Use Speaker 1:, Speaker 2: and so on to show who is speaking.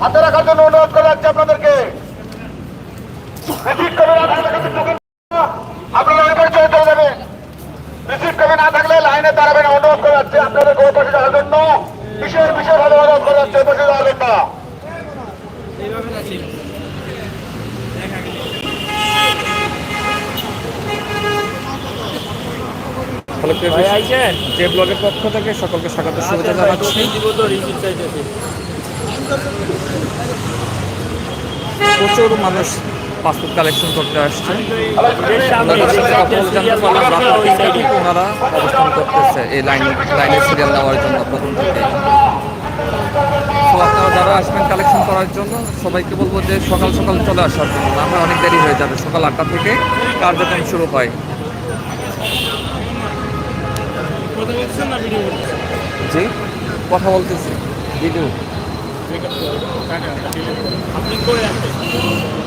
Speaker 1: হাতে রাখার জন্য অনুরোধ করা আপনাদেরকে। আপনারা না থাকলে লাইনে
Speaker 2: যে ব্লগের পক্ষ থেকে সকলকে স্বাগত, শুভেচ্ছা জানাচ্ছি
Speaker 3: দিব তো রিসিভ চাইতেছি
Speaker 2: প্রচুর মানুষ পাসপোর্ট কালেকশন করতে আসছে। ওনারা অবস্থান করতেছে এই লাইন, লাইনের সিরিয়াল নেওয়ার জন্য প্রথম থেকে। যারা আসবেন কালেকশন করার জন্য, সবাইকে বলব যে সকাল সকাল চলে আসার জন্য। আমরা অনেক দেরি হয়ে যাবে, সকাল আটটা থেকে কার্যক্রম শুরু হয়। জি, কথা বলতেছি। ভিডিও।
Speaker 3: আপনি করে আসছেন